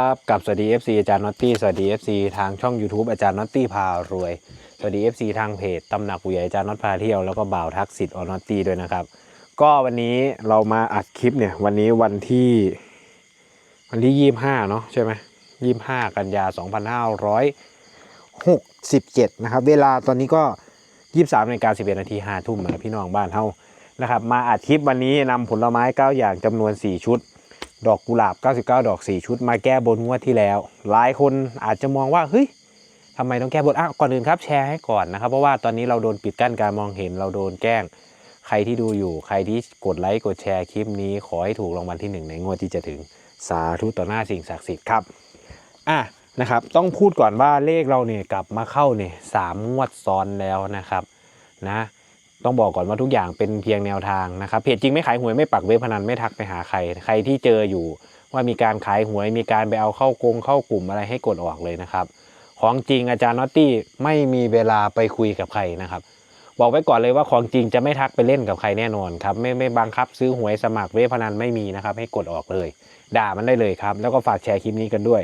ครับกับสวัสดี FC อาจารย์น็อตตี้สวัสดี FC ทางช่อง YouTube อาจารย์น็อตตี้พารวย สวัสดี FC ทางเพจตำหนักผู้ใหญ่อาจารย์น็อตพาเที่ยวแล้วก็บ่าวทักษิณออน็อตตี้ด้วยนะครับ ก็วันนี้เรามาอัดคลิปเนี่ยวันนี้วันที่ วันที่25เนาะใช่ไหม25กันยา2567นห้าร้อยหกสิบเจ็ดนะครับเวลาตอนนี้ก็23นาฬิกา11นาที5ทุ่มนะพี่น้องบ้านเฮานะครับมาอัดคลิปวันนี้นำผลไม้9อย่างจำนวน4ชุด ดอกกุหลาบ 99 ดอก 4 ชุดมาแก้บนงวดที่แล้ว หลายคนอาจจะมองว่าเฮ้ยทำไมต้องแก้บนอะก่อนอื่นครับแชร์ให้ก่อนนะครับ เพราะว่าตอนนี้เราโดนปิดกั้นการมองเห็นเราโดนแกล้ง ใครที่ดูอยู่ ใครที่กดไลค์กดแชร์คลิปนี้ ขอให้ถูกรางวัลที่หนึ่งในงวดที่จะถึงสาธุต่อหน้าสิ่งศักดิ์สิทธิ์ครับอะนะครับต้องพูดก่อนว่าเลขเราเนี่ยกลับมาเข้าเนี่ยสามงวดซ้อนแล้วนะครับนะ ต้องบอกก่อนว่าทุกอย่างเป็นเพียงแนวทางนะครับเพจจริงไม่ขายหวยไม่ปักเว็บพนันไม่ทักไปหาใคร ใครที่เจออยู่ว่ามีการขายหวยมีการไปเอาเข้ากงเข้ากลุ่มอะไรให้กดออกเลยนะครับ ของจริงอาจารย์น็อตตี้ไม่มีเวลาไปคุยกับใครนะครับบอกไว้ก่อนเลยว่าของจริงจะไม่ทักไปเล่นกับใครแน่นอนครับไม่ไม่บังคับซื้อหวยสมัครเว็บพนันไม่มีนะครับ ให้กดออกเลย ด่ามันได้เลยครับ แล้วก็ฝากแชร์คลิปนี้กันด้วย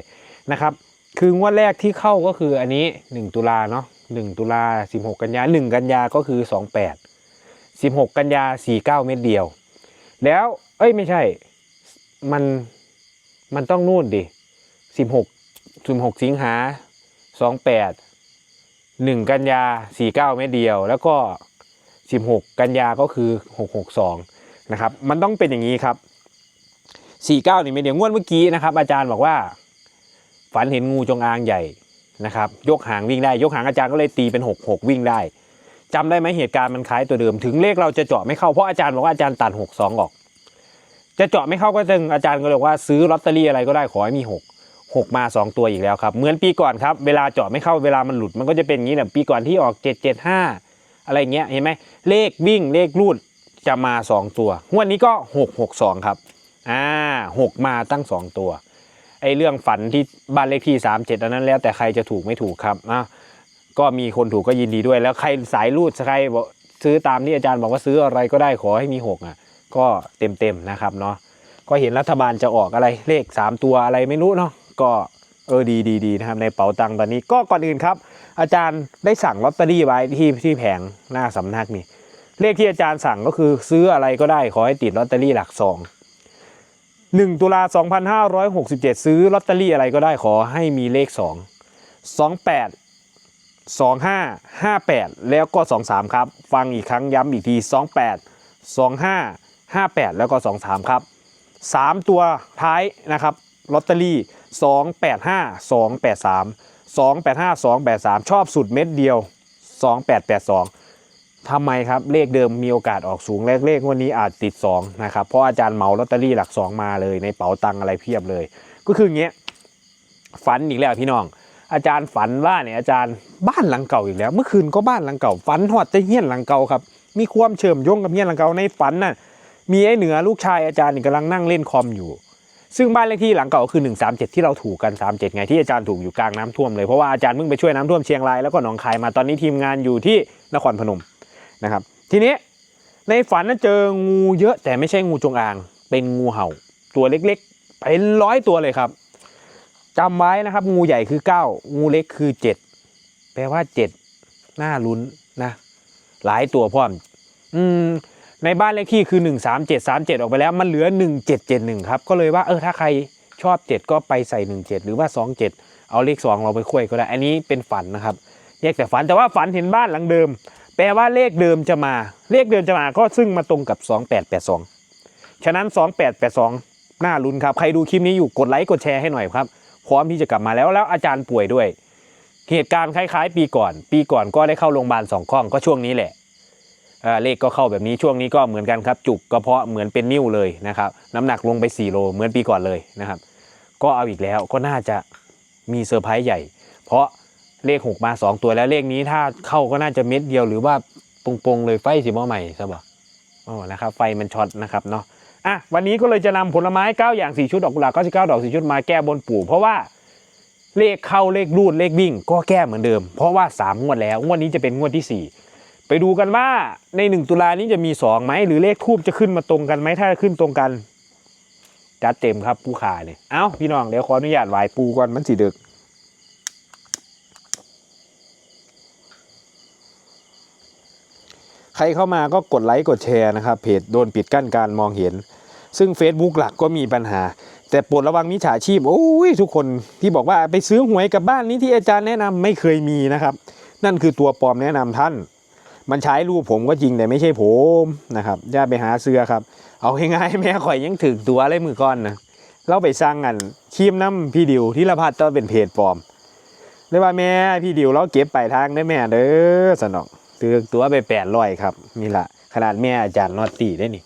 นะครับคืองวดแรกที่เข้าก็คืออันนี้ 1 ตุลาเนาะ 1ตุลา16กันยา1กันยาก็คือ28 16กันยา49เก้าเม็ดเดียว แล้วเอ้ยไม่ใช่มันมันต้องนู่นดิ16 16สิบหกสิงหา28 1กันยา49เก้าเม็ดเดียว แล้วก็16กันยาก็คือ662นะครับ มันต้องเป็นอย่างนี้ครับ49นี่เม็ดเดียวงวดเมื่อกี้นะครับ อาจารย์บอกว่า ฝันเห็นงูจงอางใหญ่ นะครับยกหางวิ่งได้ ยกหางอาจารย์ก็เลยตีเป็น 6 6 วิ่งได้จำได้ไหมเหตุการณ์มันคล้ายตัวเดิม ถึงเลขเราจะเจาะไม่เข้าเพราะอาจารย์บอกว่าอาจารย์ตัด 6 2 ออก จะเจาะไม่เข้าก็จึงอาจารย์ก็เลยบอกว่าซื้อลอตเตอรี่อะไรก็ได้ขอให้มี 6 6 มา 2 ตัวอีกแล้วครับเหมือนปีก่อนครับเวลาเจาะไม่เข้าเวลามันหลุดมันก็จะเป็นอย่างนี้แหละปีก่อนที่ออก 775 อะไรเงี้ยเห็นไหมเลขวิ่งเลขรูดจะมา 2 ตัวงวดนี้ก็ 6 6 2 ครับอ่า6มาตั้ง 2 ตัว ไอ้เรื่องฝันที่บ้านเลขที่ 37อันนั้นแล้วแต่ใครจะถูกไม่ถูกครับอะก็มีคนถูกก็ยินดีด้วย แล้วใครสายรูดใครบอกซื้อตามที่อาจารย์บอกว่าซื้ออะไรก็ได้ขอให้มีหกอะ ก็เต็มเต็มๆนะครับเนาะก็เห็นรัฐบาลจะออกอะไรเลข 3 ตัวอะไรไม่รู้เนาะก็เออดีดีดีนะครับในเป๋าตังค์ตอนนี้ก็ก่อนอื่นครับ อาจารย์ได้สั่งลอตเตอรี่ไว้ที่ที่แผงหน้าสำนักนี่เลขที่อาจารย์สั่งก็คือซื้ออะไรก็ได้ขอให้ติดลอตเตอรี่หลักสอง 1 ตุลา 2567 ซื้อลอตเตอรี่อะไรก็ได้ขอให้มีเลข 2 28 25 58 แล้วก็ 23 ครับ ฟังอีกครั้งย้ำอีกที 28 25 58 แล้วก็ 23 ครับ 3 ตัวท้ายนะครับลอตเตอรี่ 285 283 285 283 ชอบสุดเม็ดเดียว 2882 ทำไมครับเลขเดิมมีโอกาสออกสูงเลขเลขวันนี้อาจติด 2 นะครับ เพราะอาจารย์เหมาลอตเตอรี่หลัก 2 มาเลยในเป๋าตังอะไรเพียบเลย ก็คือเงี้ยฝันอีกแล้วพี่น้อง อาจารย์ฝันว่าเนี่ยอาจารย์บ้านหลังเก่าอีกแล้ว เมื่อคืนก็บ้านหลังเก่าฝันหอดจะเฮี้ยนหลังเก่าครับมีความเชื่อมโยงกับเฮี้ยนหลังเก่าในฝันน่ะมีไอ้เหนือลูกชายอาจารย์นี่กำลังนั่งเล่นคอมอยู่ ซึ่งบ้านเลขที่หลังเก่าคือ 137 ที่เราถูกกัน 37 ไงที่อาจารย์ถูกอยู่กลางน้ำท่วมเลยเพราะว่าอาจารย์เพิ่งไปช่วยน้ำท่วมเชียงรายแล้วก็หนองคายมาตอนนี้ทีมงานอยู่ที่นครพนม นะครับ ทีนี้ในฝันน่ะเจองูเยอะแต่ไม่ใช่งูจงอาง เป็นงูเห่า ตัวเล็กๆ เป็นร้อยตัวเลยครับจำไว้นะครับ งูใหญ่คือ 9 งูเล็กคือ 7 แปลว่า7น่าลุ้นนะ หลายตัวพร้อม อืมในบ้านเลขที่คือ 137 37 ออกไปแล้ว มันเหลือ 1771 ครับ ก็เลยว่าเออถ้าใครชอบ 7 ก็ไปใส่ 17 หรือว่า 27 เอาเลข 2 เราไปคุยก็ได้ อันนี้เป็นฝันนะครับ แยกแต่ฝันแต่ว่าฝันเห็นบ้านหลังเดิม แปลว่าเลขเดิมจะมา เลขเดิมจะมาก็ซึ่งมาตรงกับ 2882 ฉะนั้น 2882 น่าลุ้นครับ ใครดูคลิปนี้อยู่กดไลค์กดแชร์ให้หน่อยครับ พร้อมที่จะกลับมาแล้วแล้วอาจารย์ป่วยด้วย เหตุการณ์คล้ายๆ ปีก่อน ปีก่อนก็ได้เข้าโรงพยาบาลสองข้องก็ช่วงนี้แหละเเลขก็เข้าแบบนี้ช่วงนี้ก็เหมือนกันครับจุกกระเพาะเหมือนเป็นนิ้วเลยนะครับน้ำหนักลงไป 4 โลเหมือนปีก่อนเลยนะครับ ก็เอาอีกแล้วก็น่าจะมีเซอร์ไพรส์ใหญ่ เพราะ เลข6มา2ตัวแล้วเลขนี้ถ้าเข้าก็น่าจะเม็ดเดียวหรือว่าปงๆเลยไฟสิบ่ใหม่ใช่ปะอ๋อนะครับ ไฟมันช็อตนะครับเนาะอะวันนี้ก็เลยจะนำผลไม้ 9 อย่าง 4 ชุดดอกกุหลาบ99 ดอก 4 ชุดมาแก้บนปู่ เพราะว่าเลขเข้าเลขรูดเลขวิ่ง ก็แก้เหมือนเดิม เพราะว่า 3 งวดแล้วงวดนี้จะเป็นงวดที่ 4 ไปดูกันว่าใน 1 ตุลานี้จะมี2ไหมหรือเลขทูบจะขึ้นมาตรงกันไหมถ้าขึ้นตรงกันจัดเต็มครับผู้ขาเนี่ยเอ้าพี่น้องเดี๋ยวขออนุญาตไหว้ปูก่อนมันสิดึก ใครเข้ามาก็กดไลค์กดแชร์นะครับเพจโดนปิดกั้นการมองเห็น ซึ่ง Facebook หลักก็มีปัญหา แต่โปรดระวังมิจฉาชีพโอ้ยทุกคนที่บอกว่าไปซื้อหวยกับบ้านนี้ที่อาจารย์แนะนำไม่เคยมีนะครับ นั่นคือตัวปลอมแนะนำท่าน มันใช้รูปผมก็จริงแต่ไม่ใช่ผมนะครับอย่าไปหาเสื้อครับ เอาง่ายๆแม่ข่อยยังถึงตัวเลยมือก้อนนะเราไปสร้างกันคีมน้ำพี่ดิวที่ละพัดต้องเป็นเพจปลอมเลยว่าแม่พี่ดิวเราเก็บไปลายทางได้แม่เด้อสนอง ถือตัวไปแปดร้อยครับนี่ละขนาดแม่อาจารย์นอตตีได้นี่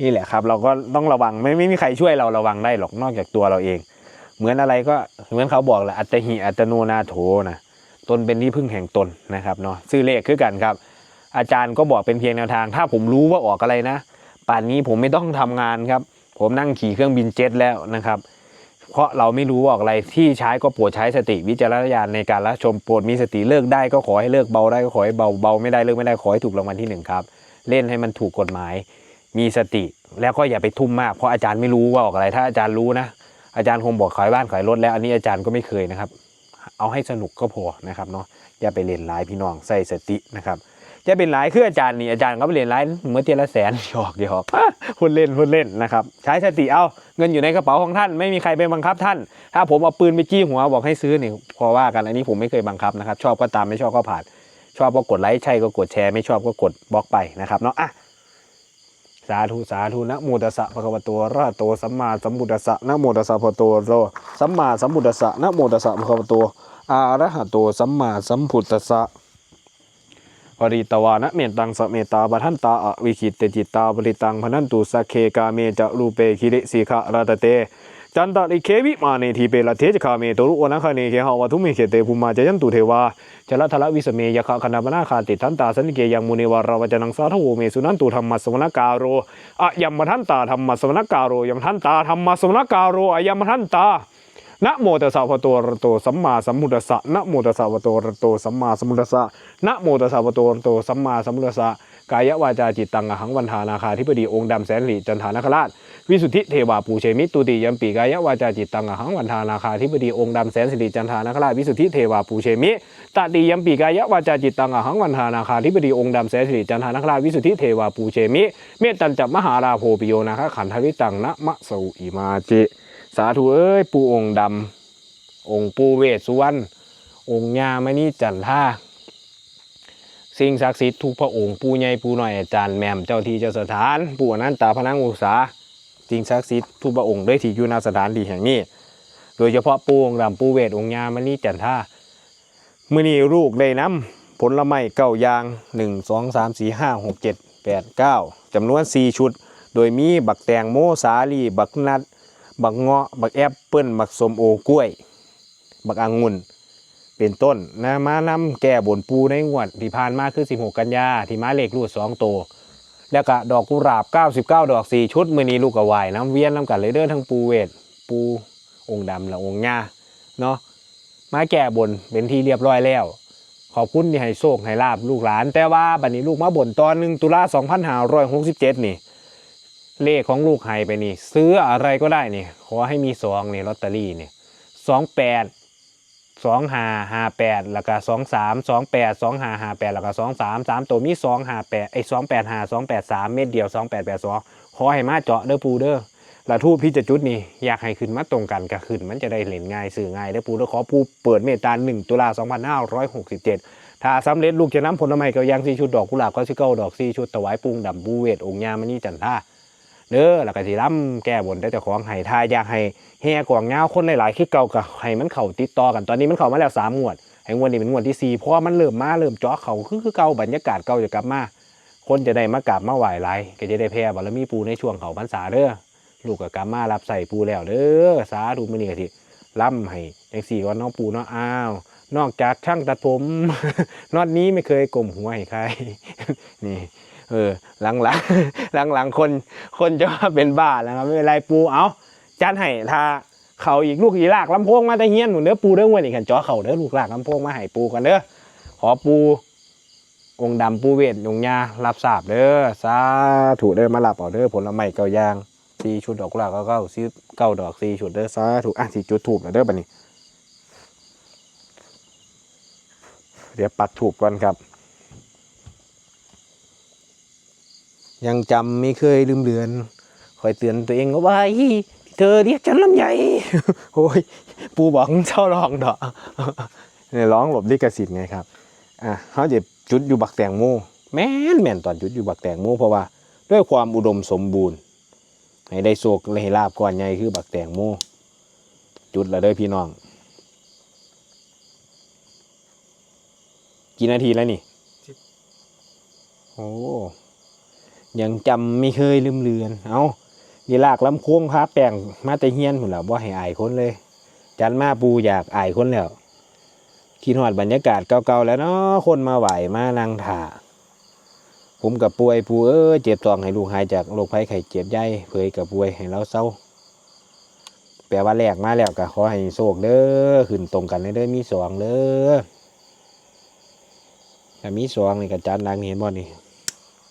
นี่แหละครับ เราก็ต้องระวังไม่ไม่มีใครช่วยเราระวังได้หรอกนอกจากตัวเราเอง เหมือนอะไรก็เหมือนเขาบอกแหละอัตหิอัตโนนาโถนะตนเป็นที่พึ่งแห่งตนนะครับเนาะซื้อเลขคือกันครับ อาจารย์ก็บอกเป็นเพียงแนวทาง ถ้าผมรู้ว่าออกอะไรนะ ป่านนี้ผมไม่ต้องทำงานครับ ผมนั่งขี่เครื่องบินเจ็ตแล้วนะครับ เพราะเราไม่รู้ว่าอกอะไรที่ใช้ก็โปรดใช้สติวิจารณญาณในการรับชมโปรดมีสติเลิกได้ก็ขอให้เลิกเบาได้ก็ขอให้เบาเบาไม่ได้เลิกไม่ได้ขอให้ถูกรางวัลที่หนึ่งครับเล่นให้มันถูกกฎหมาย มีสติแล้วก็อย่าไปทุ่มมากเพราะอาจารย์ไม่รู้ว่าออกอะไร ถ้าอาจารย์รู้นะ อาจารย์คงบอกขายบ้านขายรถแล้วอันนี้อาจารย์ก็ไม่เคยนะครับ เอาให้สนุกก็พอนะครับเนาะอย่าไปเล่นร้ายพี่น้องใส่สตินะครับ จะเป็นร้ายคืออาจารย์นี่อาจารย์ก็ไปเล่นร้ายเมื่อเทียละแสนหยอกหยอกพูดเล่นพูดเล่นนะครับใช้สติเอาเงินอยู่ในกระเป๋าของท่าน ไม่มีใครไปบังคับท่าน ถ้าผมเอาปืนไปจี้หัวบอกให้ซื้อนี่พอว่ากันอันนี้ผมไม่เคยบังคับนะครับ ชอบก็ตามไม่ชอบก็ผ่าน ชอบก็กดไลค์ใช่ก็กดแชร์ไม่ชอบก็กดบล็อกไปนะครับเนาะอะสาธุสาธุนะโมตัสสะภะคะวะโตอะระหะโตสัมมาสัมพุทธัสสะนะโมตัสสะภะคะวะโตอะรสัมมาสัมพุทธัสสะนะโมตัสสะภะคะวะโตอะระหะโตสัมมาสัมพุทธัสสะ ปริตวานะเมตังสเมตาปะทันตาอวิคิตเตจิตตาปริตังพนันตุสเคกาเมจะรูเปคิริสีขะราตเตจันตริเควิมาเนทีเปละเทจคาเมตุรุวนะคเนเคหาวะทุเมเขเตภูมาจยันตุเทวาจรัทละวิสเมยะคะคณาปนาคาติทันตาสันเกยังมุนีวาราวจนังสาทโวเมสุนันตุธรรมสวนการโรอะยัมมทันตาธรรมสวนการโรยัมทันตาธรรมสวนการโรอะยัมมทันตา นะโมตัสสะภะคะวะโตอะระโตสัมมาสัมพุทธัสสะนะโมตัสสะภะคะวะโตอะระโตสัมมาสัมพุทธัสสะนะโมตัสสะภะคะวะโตอะระโตสัมมาสัมพุทธัสสะกายวาจาจิตตังอหังวันทานาคาธิปดีองค์ดำแสนหลีจันทานคราชวิสุทธิเทวาปูเชมิตุติยัมปีกายวาจาจิตตังอหังวันทานาคาธิปดีองค์ดำแสนสิริจันทานคราชวิสุทธิเทวาปูเชมิตติยัมปีกายวาจาจิตตังอหังวันทานาคาธิปดีองค์ดำแสนสิริจันทานคราชวิสุทธิเทวาปูเชมิเมตตันจัมหาราโพปิโยนาคขันธวิตังนะมะสูอิมาจิ สาธุเอ้ยปูองค์ดำองค์ปูเวสสุวรรณองค์ญามณีจันท่าสิ่งศักดิ์สิทธิ์ทุกพระองค์ปูใหญ่ปู่น้อยอาจารย์แม่มเจ้าที่เจ้าสถานปู่อนันตาพนังอุษาสิ่งศักดิ์สิทธิ์ทุกพระองค์ได้ที่อยู่ณสถานที่แห่งนี้ โดยเฉพาะปูองค์ดำปูเวทองค์ยามณีจันท่ามื่อนี้ลูกได้นำผลไม้เก้าอยางหนึ่งสองสามสี่ห้าหกเจ็ดแปดเก้าจำนวนสี่ชุด โดยมีบักแตงโมสาลี บักนัด บักเงาะ บักแอปเปิ้ลบักสมโอกล้วย บักองุ่น เป็นต้นนะมานำแก่บนปูในงวดที่ผ่านมาคือ 16 กันยาที่มาเลขรูด2ตัวแล้วก็ดอกกุหลาบ 99 ดอก 4 ชุดมือนี้ลูกกะวายน้ำเวียนน้ำกันเลยเด้อทั้งปูเวทปูองค์ดำและองค์ญาเนาะมาแก่บนเป็นที่เรียบร้อยแล้ว ขอบคุณที่ให้โชคให้ลาบลูกหลาน แต่ว่าบัดนี้ลูกมาบ่นตอนหนึ่งตุลา2567 นี่ เลขของลูกให้ไปนี่ ซื้ออะไรก็ได้นี่ขอให้มีซองนี่ลอตเตอรี่นี่สองแปดสองห้าห้าแปดแล้วก็สองสามสองแปดสองห้าห้าแปดแล้วก็สองสามสามตัวมีสองห้าแปดไอ้สองแปดห้าสองแปดสามเม็ดเดียวสองแปดแปดสองขอให้มาเจาะเด้อปูเด้อและทูพี่จะจุดนี่อยากให้ขึ้นมาตรงกันกับขึ้น มันจะได้เล่นง่ายสื่อง่ายเด้อปูเด้อขอปูเปิดเมตตาหนึ่งตุลาสองพันห้าร้อยหกสิบเจ็ดถ้าสำเร็จลูกจะนำผลไม้กับยางสี่ชุดดอกกุหลาบก็สิเก้าดอกสี่ชุดถวายปุงดำบูเวทองยามณีจันท่า เด้อแล้วก็สิร่ำแก้บนได้แต่ของให้ทาอยากให้แห่กวางเงาคนหลายๆคือเก่ากับให้มันเข่าติดต่อกันตอนนี้มันเข่ามาแล้วสามงวดให้งวดนี้เป็นงวดที่สี่เพราะว่ามันเริ่มมาเริ่มจาะเขาคือคือเก่าบรรยากาศเก่าจะกลับมาคนจะได้มากราบมาไหว้หลายก็จะได้แพ้บารมีปูในช่วงเขาพรรษาเด้อลูกกับกลับมารับใส่ปูแล้วเด้อสาธุมื้อนี้ก็สิล่ำให้จังสี่ก่อนน้องปูเนาะอ้าว นอกจากช่างตัดผม นอดนี้ไม่เคยกลมหัวให้ใครนี่ เออหลังหลังหลังหลังๆคนคนจะว่าเป็นบ้าแล้วครับไม่เป็นไรปูเอาจัดให้ถ้าเขาอีกลูกอีลากลำโพงมาแต่เฮียนหนูเด้อปูเด้อวันนี้ขันจ่อเขาเด้อลูกลากลำโพงมาให้ปูกันเด้อขอปูองค์ดำปูเวทองค์ยารับทราบเด้อสาธุเด้อมารับเอาเด้อผลไม้เก้ายางสี่ชุดดอกกุหลาบเก้าเก้าสีเก้าดอกสี่ชุดเด้อสาธุอะสี่จุดถูกแล้วเด้อบัดนี้ เดี๋ยวปักถูกก่อนครับ ยังจำไม่เคยลืมเลือนคอยเตือนตัวเองเอาไว้เธอเรียกฉันลำใหญ่โอ้ยปูบอกเจ้าร้องดอกเนี่ยร้องหลบลิขสิทธิ์ไงครับอะเขาจะจุดอยู่บักแตงโมแม่นแม่นตอนจุดอยู่บักแตงโมเพราะว่าด้วยความอุดมสมบูรณ์ ให้ได้โศกและให้ลาบก่อนใหญ่คือบักแตงโมจุดละเด้อพี่น้องกี่นาทีแล้วนี่สิบโอ้ ยังจำไม่เคยลืมเลือน เอายีลากลำโค้งพาแป้งมาแต่เฮียนหมดแล้วว่าให้อายคนเลย จันมาปูอยากอายคนแล้วคิดหอดบรรยากาศเก่าๆแล้วเนาะคนมาไหวมานั่งถ่าผมกับป่วยปูเอ้ยเจ็บตองให้ลูกหายจากโรคภัยไข้เจ็บใหญ่เผยกับป่วยให้เราเศร้าแปลว่าแรกมาแล้วก็ขอให้โชคเด้อขึ้นตรงกันเลยเด้อมีสองเด้อแต่มีสองนี่กับจานดังเห็นบ่นี่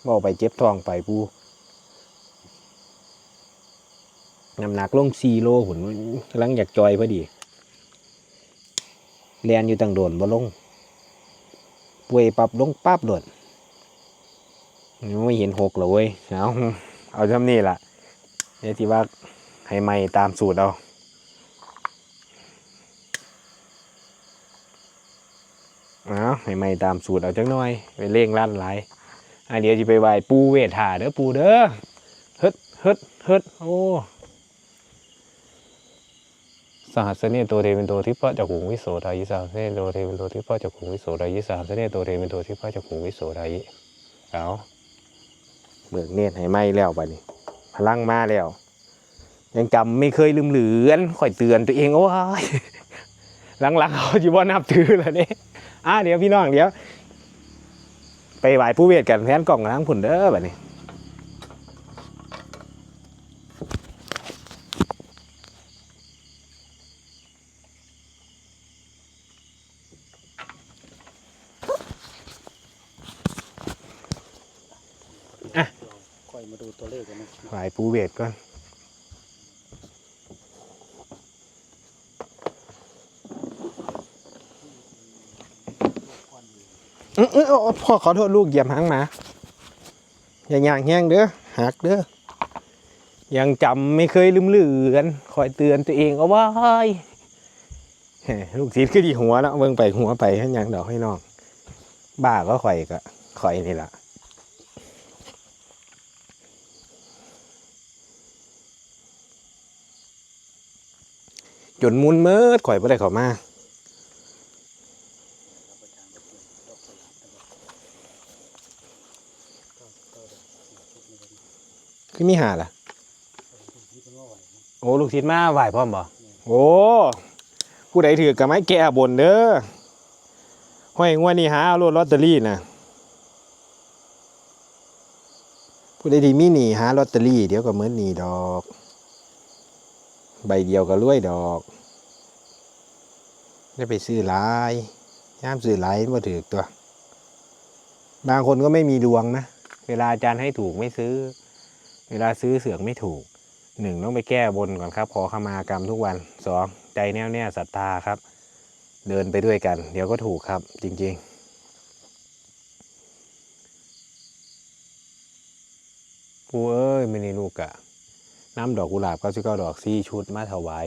บ่ไปเจ็บท้องไปปูน้ำหนักลงสี่โลหุ่นกำลังอยากจอยพอดีเรียนอยู่ตั้งโดนบ่ลงป่วยปรับลงปั๊บโดดไม่เห็นหกเลยเว้ยเอาเอาจำนี่ล่ะเดี๋ยวที่ว่าให้ไม่ตามสูตรเอาเอาให้ไม่ตามสูตรเอาจังหน่อย ไปเร่งลั่นหลาย อะเดี๋ยวจะไปไหว้ปูเวทหาเด้อปูเด้อเฮ็ดเฮ็ดเฮ็ดโอ้สหัสเนโตเทเป็นตัวทิพย์จากขุงวิโสทายิสหัสเนโตเทเป็นตัวทิพย์จากขุงวิโสทายิสหัสเนโตเทเป็นตัวทิพย์จากขุงวิโสทายิเอาเบิกเนตให้ไหมแล้วบัดนี้พลังมาแล้ว ยังจำไม่เคยลืมเหลือนคอยเตือนตัวเองเอาไว้หลังๆเขาจีบ่นับถือแล้วเนี่ยอะเดี๋ยวพี่น้องเดี๋ยว ไปไหว้ผู้เวทกันแทนกล่องกันทั้งผุนเด้อแบบนี้ค่อยมาดูตัวเลขกันนะไหว้ผู้เวทก่อน อออเออพ่อขอโทษลูกเหยียบหางหมาอย่าย่างแห้งเด้อหักเด้อยังจำไม่เคยลืมเลือนคอยเตือนตัวเองเอาไว้ลูกศิษย์คือดีหัวเนาะเบิ่งไปหัวไปให้ยังดอกให้น้องบ้าก็ข่อยก็ข่อยนี่ละจนมุนเมิดข่อยบ่ได้เข้ามา คือมีหาล่ะ โอ้ลูกศิษย์มาไหว้พร้อมบ่โอ้ผู้ใดถือกับไม้แก่บนเด้อห้อยงวดนี้หาเอารถลอตเตอรี่นะผู้ใดที่มีหนีหาลอตเตอรี่เดี๋ยวก็เหมือนหนีดอก ใบเดียวก็รวยดอกได้ไปซื้อหลายย่ามซื้อหลายมาถือตัว บางคนก็ไม่มีดวงนะ เวลาอาจารย์ให้ถูกไม่ซื้อ เวลาซื้อเสือกไม่ถูกหนึ่งต้องไปแก้บนก่อนครับ ขอขมากรรมทุกวันสองใจแน่วแน่ศรัทธาครับ เดินไปด้วยกัน เดี๋ยวก็ถูกครับจริง ๆปูเอ้ยไม่นี่ลูกอะน้ำดอกกุหลาบก้าสิก้าดอกสี่ชุดมาถวาย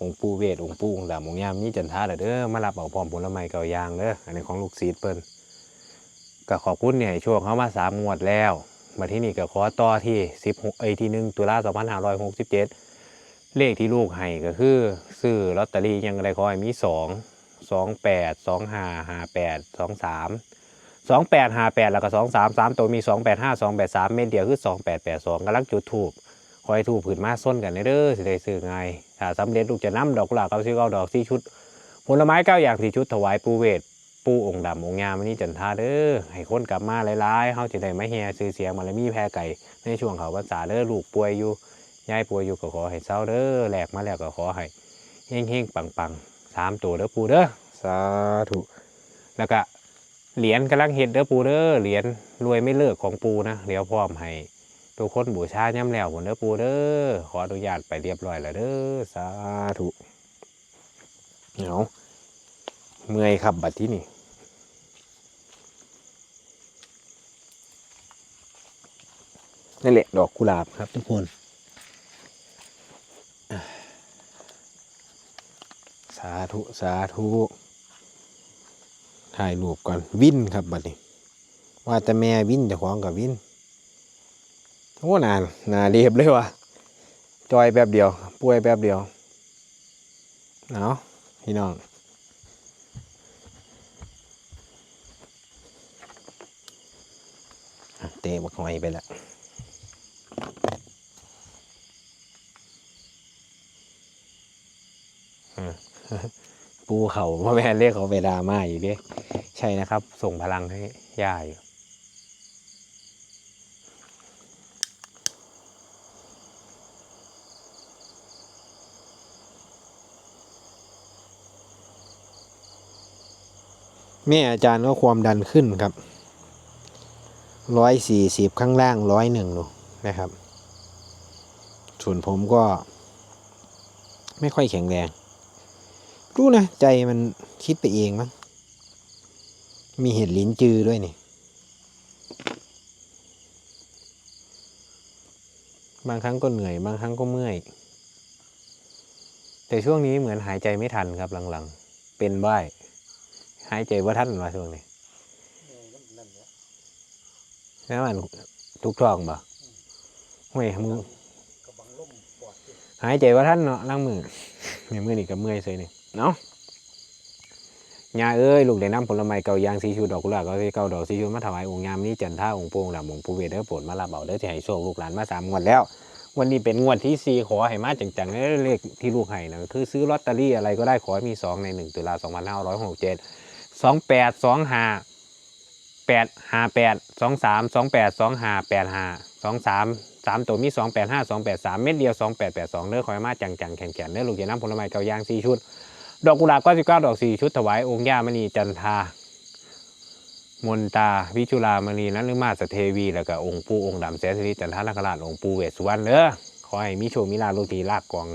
องค์ปูเวทองค์ปูองค์ดำองค์ยามนี่จันท่าเด้อมารับเอาพร้อมผลไม้เก่ายางเด้ออันนี้ของลูกศิษย์เปิ้นก็ขอบคุณเนี่ยช่วงเขามาสามงวดแล้ว มาที่นี่ก็ขอต่อที่16เอ้ที่หนึ่งตุลา2567 เลขที่ลูกให้ก็คือ ซื้อลอตเตอรี่ยังไรขอให้มี 2 28 25 58 23 28 58 แล้วก็ 23 3 ตัวมี 285 283 เม็ดเดียวคือ 2882กำลังจุดถูกขอให้ถูกผืนมาส้นกันเด้อสิได้ซื้อไงถ้าสำเร็จลูกจะนำดอกกุหลาบเก้าสิบเก้าดอกสี่ชุดผลไม้เก้าอย่างสี่ชุดถวายปูเวท ปูองค์ดำองค์ยามนนี้จันทาเด้อให้คนกลับมาหลายๆเฮาจะได้ไม่แห่ซื้อเสียงมาแล้วมีแพ้ไก่ในช่วงเขาพรรษาเด้อลูกป่วยอยู่ยายป่วยอยู่ก็ขอให้เศร้าเด้อแหลกมาแล้วก็ขอให้เฮงๆปังๆสามตัวเด้อปูเด้อสาธุแล้วก็เหรียญกำลังเห็ดเด้อปูเด้อเหรียญรวยไม่เลิกของปูนะเดี๋ยวพร้อมให้ทุกคนบูชาย่ำแล้วผมเด้อปูเด้อขออนุญาตไปเรียบร้อยแล้วเด้อสาธุเอา เมื่อยครับบัดที่นี่นั่นแหละดอกกุหลาบครับทุกคนอะสาธุ สาธุ ถ่ายรูปก่อน วินครับบัดนี้ ว่าแต่แม่วินเจะของกับวินโอ้นานนาเรียบเลยว่ะจอยแป๊บเดียว ป่วยแป๊บเดียว เอาพี่น้อง อะเตะบักหอยไปล้วปูเขาพ่อแม่เรียกเขาไปดรามาอยู่ดิใช่นะครับ ส่งพลังให้ย่าอยู่แม่อาจารย์ก็ความดันขึ้นครับ ร้อยสี่สิบข้างล่างร้อยหนึ่งนูนะครับ ส่วนผมก็ ไม่ค่อยแข็งแรง รู้นะ ใจมันคิดไปเองมั้งมีเห็ดลิ้นจือด้วยนี่ บางครั้งก็เหนื่อย บางครั้งก็เมื่อย แต่ช่วงนี้เหมือนหายใจไม่ทันครับหลังๆ เป็นบ้ายหายใจว่าทันมาช่วงนี้ แล้วมันทุกท้องบ่ห่วยมือหายใจว่าท่านเนาะล้างมือเนี่ยมือนี่กับเมื่อยใส่นี่เนาะยาเอ้ยลูกได้น้ำผลไม้เก่ายางสีชูดอกกุหลาบก็เก่าดอกสีชูมาถวายองค์ยามนี้จันท่าองค์โปงหลับองค์ปูเวทเด้อโปรดมาลาเบาเด้อที่ให้โชคลูกหลานมาสามงวดแล้ว วันนี้เป็นงวดที่สี่ขอให้มาจังๆเลยเลขที่ลูกให้นะคือซื้อลอตเตอรี่อะไรก็ได้ขอให้มีสองในหนึ่งตุลาสองพันห้าร้อยหกเจ็ดสองแปดสองห้า แปดห้าแปดสองสามสองแปดสองห้าแปดห้าสองสามสามตัวมีสองแปดห้าสองแปดสามเม็ดเดียวสองแปดแปดสองเด้อขอให้มาจังๆแข็งๆเด้อลูกอย่าน้ำผลไม้เกายางสี่ชุด ดอกกุหลาบเก้าสิบเก้าดอกสี่ชุดถวายองค์ย่ามณีจันทามนตาวิจุลามณีนันลือมาสเทวี แล้วก็องค์ปู่องค์ดำแสนสิริจันทนาคราชองค์ปู่เวสสุวรรณเด้อขอให้มีโชคมีลาลูกทีลากกอง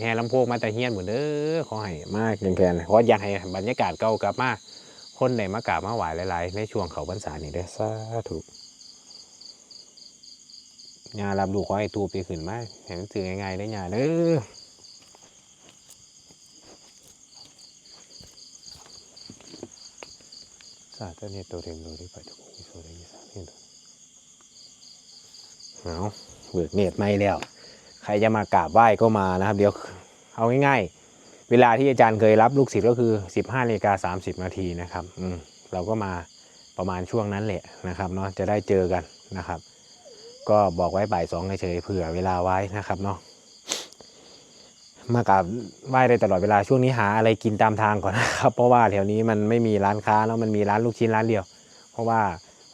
แห่ลำโพงมาต่เฮียนเหมือนเด้อขอให้มากแข็งๆขออยากให้บรรยากาศเก่ากลับมา คนไหนมากราบมาไหวหลายๆ ในช่วงเขาพรรษานี่เด้อสาธุยารับดูขอให้ตูไปขึ้นมาเห็นสื่อง่ายๆได้อยาเด้อสาธเนโตเรมโลริปัจจุมิโสเรยิสาเนโตเอาเบิกเนตรไม่แล้ว ใครจะมากราบไหว้ก็มานะครับ เดี๋ยวเอาง่ายๆ เวลาที่อาจารย์เคยรับลูกศิษย์ก็คือ 15นาฬิกา30 นาทีนะครับอืมเราก็มาประมาณช่วงนั้นแหละนะครับเนาะจะได้เจอกันนะครับ ก็บอกไว้บ่ายสองเฉยๆเผื่อเวลาไว้นะครับเนาะมากราบไหว้ได้ตลอดเวลาช่วงนี้หาอะไรกินตามทางก่อนนะครับ เพราะว่าแถวนี้มันไม่มีร้านค้าแล้วมันมีร้านลูกชิ้นร้านเดียว เพราะว่า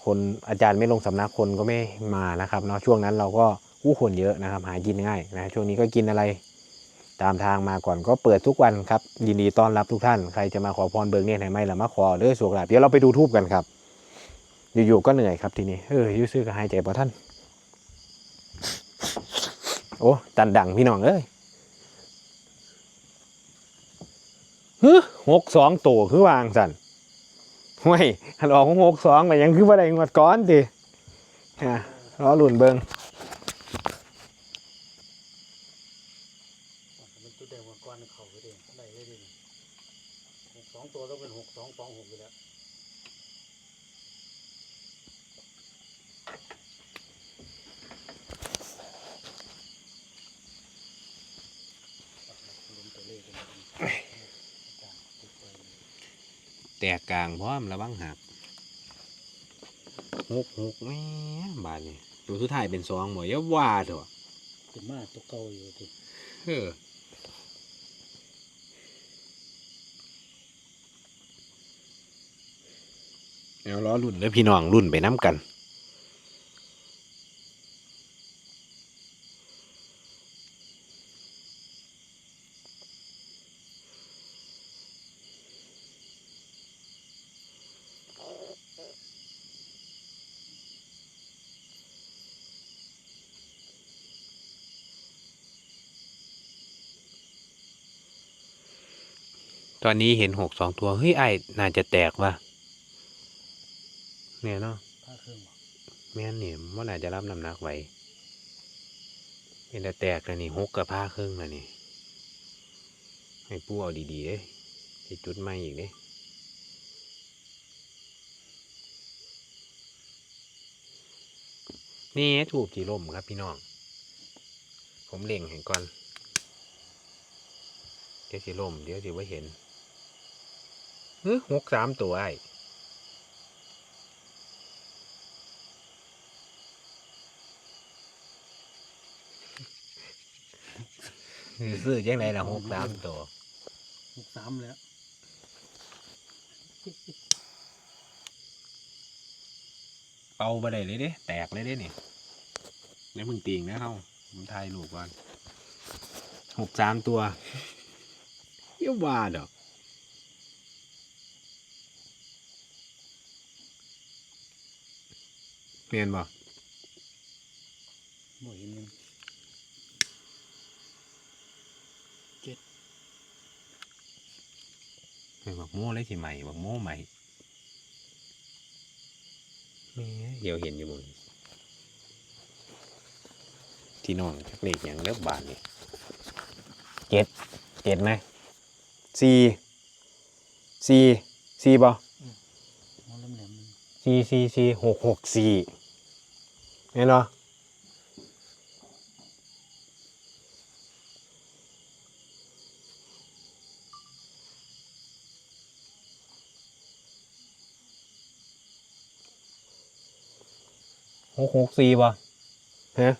คนอาจารย์ไม่ลงสำนักคนก็ไม่มานะครับเนาะช่วงนั้นเราก็ผู้คนเยอะนะครับ หากินง่ายนะช่วงนี้ก็กินอะไร ตามทางมาก่อนก็เปิดทุกวันครับ ยินดีต้อนรับทุกท่าน ใครจะมาขอพรเบิกเนตรไหนไม่ละมาขอเด้อสวกลาบเดี๋ยวเราไปดูทูบกันครับ อยู่ๆก็เหนื่อยครับทีนี้เอออยูซื้อก็หายใจพอท่าน โอ้จันดังพี่น้องเอ้ยฮึหกสองตัวคือวางสันห้วยฮัลโหลของหกสองแต่ยังคือว่าได้งวดก้อนสิอะรอหลุนเบิง มันตัวแดงกว่าก้อนเขาไปเองได้เลยดิหกสองตัวต้องเป็นหกสองสองหกอยู่แล้วลุ้นตัวเลขกันนะครับอาจารย์ติดไปเลย แตกกลางพร้อมระวังหักหกหกแม่บาทนี่ตัวสุดท้ายเป็นสองบ่อย่าว่าเถอะเป็นมาตัวเก่าอยู่ที่เออเอาล้อรุ่นแล้วพี่น้องรุ่นไปน้ำกัน ตอนนี้เห็นหกสองตัว เฮ้ยไอ้น่าจะแตกว่ะเนี่ยเนาะผ้าเครื่องแม่นเนี่ยมันอาจะรับน้ำหนักไหวเป็นแต่แตกแล้วนี่หกกับผ้าครึ่งแล้วนี่ ให้ปูเอาดีๆเด้จะจุดไม่อีกเด้นี่ถูกจีล่มครับพี่น้อง ผมเล็งเห็นก่อน เดี๋ยวสิล่ม เดี๋ยวสิว่าเห็น เฮ้ยหกสามตัวไอ้ซื้อจังไรล่ะหกสามตัวหกสามแล้วเอาไปได้เลยเด้ แตกเลยเด้นี่แล้วมึงตีงนะเขาผมทายลูกก่อนหกสามตัวเยี่ยว่าดอก เปลี่ยนบ่บ่เห็นเงินเห็นบักโม่เลยสิใหม่บักโม่ใหม่แหม่เดี๋ยวเห็นอยู่มึงที่นอนจักเลขอย่างเลิกบานนี่เจ็ดเจ็ดไหมสี่สี่สี่ป่ะมองแหลมๆมันสี่สี่สี่หกหกสี่ เห็นเหรอหกหกสี่ป่ะฮะ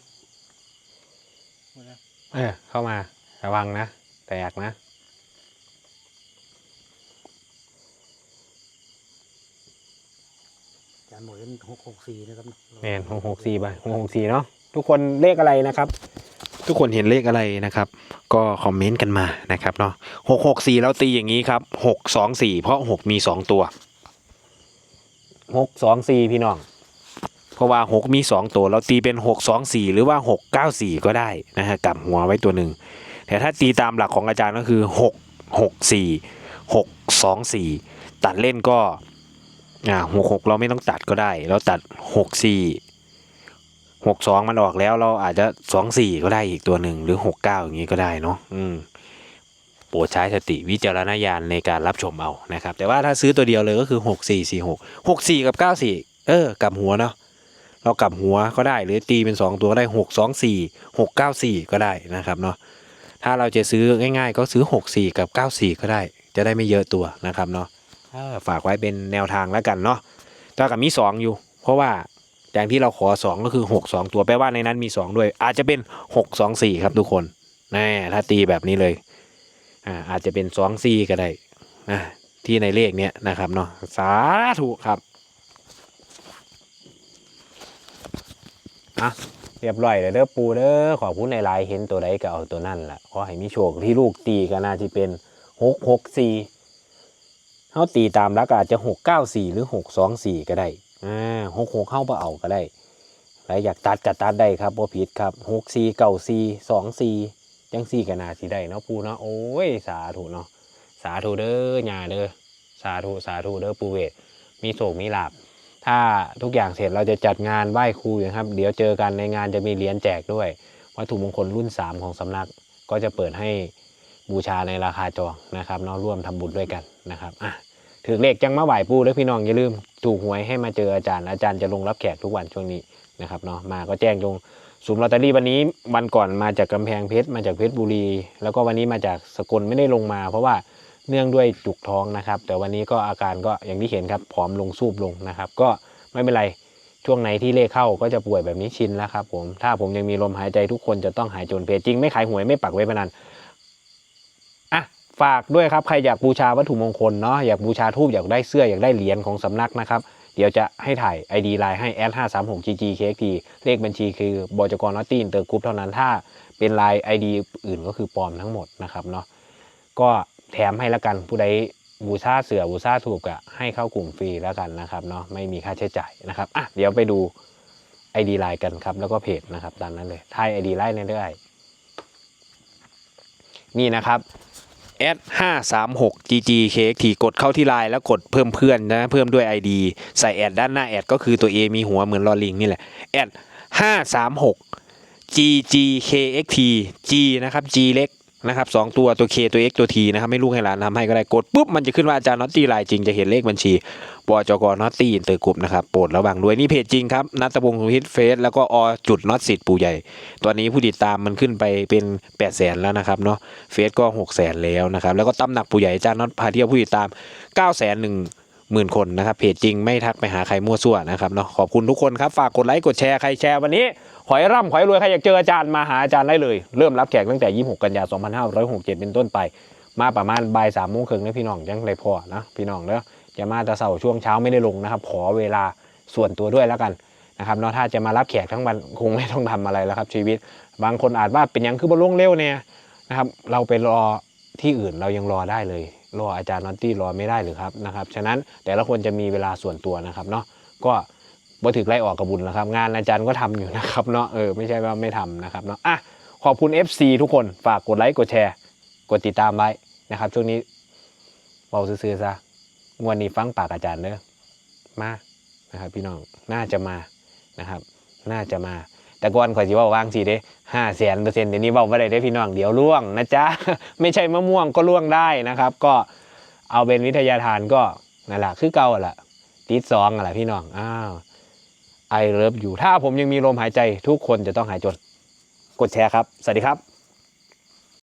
ว่าแล้วเออเข้ามา ระวังนะ แตกนะ อาจารย์บอกเห็นหกหกสี่นะครับแมนหกหกสี่ไปหกหกสี่เนาะทุกคนเลขอะไรนะครับ ทุกคนเห็นเลขอะไรนะครับ ก็คอมเมนต์กันมานะครับเนาะหกหกสี่เราตีอย่างนี้ครับหกสองสี่เพราะหกมีสองตัวหกสองสี่พี่น้องเพราะว่าหกมีสองตัว เราตีเป็นหกสองสี่หรือว่าหกเก้าสี่ก็ได้นะฮะกลับหัวไว้ตัวหนึ่ง แต่ถ้าตีตามหลักของอาจารย์ก็คือหกหกสี่หกสองสี่ตัดเล่นก็ อ่าหกหกเราไม่ต้องตัดก็ได้ เราตัดหกสี่หกสองมันออกแล้วเราอาจจะสองสี่ก็ได้อีกตัวหนึ่งหรือหกเก้าอย่างนี้ก็ได้เนาะอืมโปรดใช้สติวิจารณญาณในการรับชมเอานะครับ แต่ว่าถ้าซื้อตัวเดียวเลยก็คือหกสี่สี่หกหกสี่กับเก้าสี่เออกลับหัวเนาะเรากลับหัวก็ได้หรือตีเป็นสองตัวก็ได้หกสองสี่หกเก้าสี่ก็ได้นะครับเนาะถ้าเราจะซื้อง่าย ๆ ก็ซื้อหกสี่กับเก้าสี่ก็ได้ จะได้ไม่เยอะตัวนะครับเนาะ ฝากไว้เป็นแนวทางแล้วกันเนาะแต่กับมีสองอยู่ เพราะว่าอย่างที่เราขอสองก็คือหกสองตัวแปลว่าในนั้นมีสองด้วย อาจจะเป็นหกสองสี่ครับทุกคนแน่ถ้าตีแบบนี้เลยอ่าอาจจะเป็นสองสี่ก็ได้นะที่ในเลขเนี้ยนะครับเนาะสาธุครับอะเรียบร้อยเลยเด้อปูเด้อขอพูดในไลน์เห็นตัวใดก็เอาตัวนั่นแหละขอให้มีโชคที่ลูกตีก็น่าจะเป็นหกหกสี่ เขาตีตามแล้วก็อาจจะหกเก้าสี่หรือหกสองสี่ก็ได้อ่าหกหกเข้าไปเอาก็ได้ใครอยากตัดก็ตัดได้ครับบ่ผิดครับหกสี่เก้าสี่สองสี่จังสี่ก็น่าสิได้เนาะปูเนาะโอ้ยสาธุเนาะสาธุเด้อหญาเด้อสาธุสาธุเด้อปูเวทมีโศกมีลาบถ้าทุกอย่างเสร็จเราจะจัดงานไหว้ครูนะครับ เดี๋ยวเจอกันในงานจะมีเหรียญแจกด้วย วัตถุมงคลรุ่น 3 ของสำนักก็จะเปิดให้ บูชาในราคาจองนะครับเนาะร่วมทำบุญด้วยกันนะครับอะถือเลขจังมาไหวปูด้วยพี่น้องอย่าลืมถูกหวยให้มาเจออาจารย์อาจารย์จะลงรับแขกทุกวันช่วงนี้นะครับเนาะมาก็แจ้งลงสุมลอตเตอรี่วันนี้วันก่อนมาจากกำแพงเพชรมาจากเพชรบุรี แล้วก็วันนี้มาจากสกลไม่ได้ลงมา เพราะว่าเนื่องด้วยจุกท้องนะครับ แต่วันนี้ก็อาการก็อย่างที่เห็นครับผอมลงสูบลงนะครับ ก็ไม่เป็นไรช่วงไหนที่เลขเข้าก็จะป่วยแบบนี้ชินแล้วครับผมถ้าผมยังมีลมหายใจทุกคนจะต้องหายจนเพจจริงไม่ขายหวยไม่ปักเว็บพนัน ฝากด้วยครับใครอยากบูชาวัตถุมงคลเนาะอยากบูชาทูบอยากได้เสื้ออยากได้เหรียญของสำนักนะครับ เดี๋ยวจะให้ถ่าย ID ไลน์ให้แอดห้าสามหก GG KXT เลขบัญชีคือบจกรนอตตี้อินเตอร์กรุ๊ปเท่านั้นถ้าเป็นไลน์ ID อื่นก็คือปลอมทั้งหมดนะครับเนาะก็แถมให้ละกันผู้ใดบูชาเสือบูชาถูกอะให้เข้ากลุ่มฟรีแล้วกันนะครับเนาะไม่มีค่าใช้จ่ายนะครับอะเดี๋ยวไปดู ID ไลน์กันครับแล้วก็เพจนะครับตามนั้นเลยทาย ID ไลน์เรื่อยๆนี่นะครับ แอด536 ggkxt กดเข้าที่ไลน์แล้วกดเพิ่มเพื่อนนะ เพิ่มด้วย ID ใส่แอดด้านหน้าแอดก็คือตัว A มีหัวเหมือนลอลิงนี่แหละแอด536 ggkxt g นะครับ g เล็ก นะครับสองตัวตัว k ตัว x ตัว t นะครับไม่ลูกให้หลานทำให้ก็ได้กดปุ๊บมันจะขึ้นว่าอาจารย์น็อตตี้ลน์จริงจะเห็นเลขบัญชีบจกน็อตตี้อินเตอร์กรุ๊ปนะครับโปรดระวังด้วยนี่เพจจริงครับนัทพงศ์สุฮิตเฟสแล้วก็อจุดน็อตสิทธิ์ปู่ใหญ่ ตอนนี้ผู้ติดตามมันขึ้นไปเป็น8 0 0แสนแล้วนะครับเนาะเฟซก็6 0แสนแล้วนะครับแล้วก็ตำหนักปู่ใหญ่อาจารย์น็อตพาเที่ยวผู้ติดตาม9 0 0 0 0 0หมื่นคนนะครับเพจจริงไม่ทักไปหาใครมั่วซั่วนะครับเนาะขอบคุณทุกคนครับฝากกดไลค์กดแชร์ใครแชร์วันนี้ ขอยร่ำขอยรวยใครอยากเจออาจารย์มาหาอาจารย์ได้เลย เริ่มรับแขกตั้งแต่ 26 กันยา2567 เป็นต้นไป มาประมาณบ่ายสามโมงครึ่งนะพี่น้องยังไรพอนะพี่น้องเนาะจะมาแต่เสาร์ช่วงเช้าไม่ได้ลงนะครับ ขอเวลาส่วนตัวด้วยแล้วกันนะครับเนาะถ้าจะมารับแขกทั้งวันคงไม่ต้องทำอะไรแล้วครับชีวิต บางคนอาจว่าเป็นยังคือบ่ลงเร็วเนี่ยนะครับ เราไปรอที่อื่นเรายังรอได้เลย รออาจารย์นอตตี้รอไม่ได้หรือครับนะครับ ฉะนั้นแต่ละคนจะมีเวลาส่วนตัวนะครับเนาะก็ บ่ถึกไล่ออกกระบุญแล้วครับ งานอาจารย์ก็ทำอยู่นะครับเนาะเออไม่ใช่ว่าไม่ทำนะครับเนาะอะขอบคุณ FC ทุกคนฝากกดไลค์กดแชร์ กดติดตามไว้นะครับช่วงนี้เบาซื่อๆซะงวันนี้ฟังปากอาจารย์เด้อมานะครับ พี่น้องน่าจะมานะครับ น่าจะมา แต่ก่อนข่อยสิว่าวางสิเด้ห้าแสนเปอร์เซ็นต์เดี๋ยวนี้เว้าบ่ได้เด้พี่น้องเดี๋ยวล่วงนะจ๊ะไม่ใช่มะม่วงก็ล่วงได้นะครับ ก็เอาเป็นวิทยาทานก็นั่นแหละคือเก่าแหละติดสองอะไรพี่น้องอ้าว ไอเลิฟอยู่ถ้าผมยังมีลมหายใจทุกคนจะต้องหายจน กดแชร์ครับ สวัสดีครับ